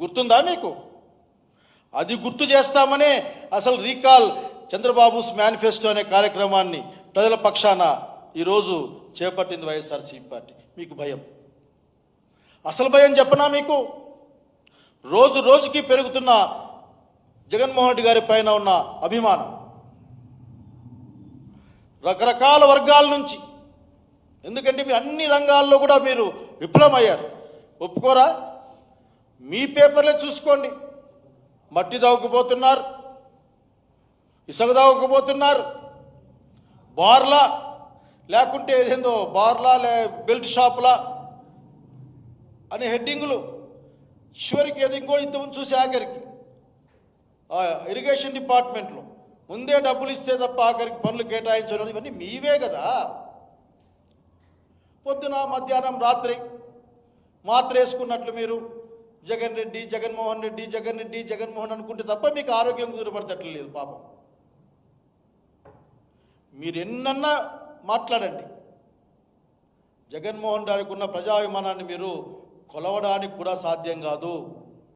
గుర్తుందా మీకు? అది గుర్తు చేస్తామనే అసలు రీకాల్ చంద్రబాబుస్ మేనిఫెస్టో అనే కార్యక్రమాన్ని ప్రజల పక్షాన ఈరోజు చేపట్టింది వైఎస్ఆర్సీపీ పార్టీ. మీకు భయం. అసలు భయం చెప్పనా మీకు? రోజు రోజుకి పెరుగుతున్న జగన్మోహన్ రెడ్డి గారి పైన ఉన్న అభిమానం. రకరకాల వర్గాల నుంచి. ఎందుకంటే మీరు అన్ని రంగాల్లో కూడా మీరు విఫలమయ్యారు ఒప్పుకోరా? మీ పేపర్లే చూసుకోండి. మట్టి దావుకుపోతున్నారు ఇసుక దావుకుపోతున్నారు బార్లా లేకుంటే ఏదేందో బార్లా లే బెల్ట్ షాపులా అనే హెడ్డింగులు చివరికి ఏది ఇంకో ఇంతకుముందు చూసి ఆఖరికి. ఇరిగేషన్ డిపార్ట్మెంట్లో ముందే డబ్బులు ఇస్తే తప్ప ఆఖరికి పనులు కేటాయించడం ఇవన్నీ మీవే కదా. పొద్దున మధ్యాహ్నం రాత్రి మాత్ర వేసుకున్నట్లు మీరు జగన్ రెడ్డి జగన్మోహన్ రెడ్డి జగన్ రెడ్డి జగన్మోహన్ అనుకుంటే తప్ప మీకు ఆరోగ్యం కుదురపడతట్లు లేదు పాపం. మీరు ఎన్నన్నా మాట్లాడండి. జగన్మోహన్ గారికి ఉన్న ప్రజాభిమానాన్ని మీరు కొలవడానికి కూడా సాధ్యం కాదు.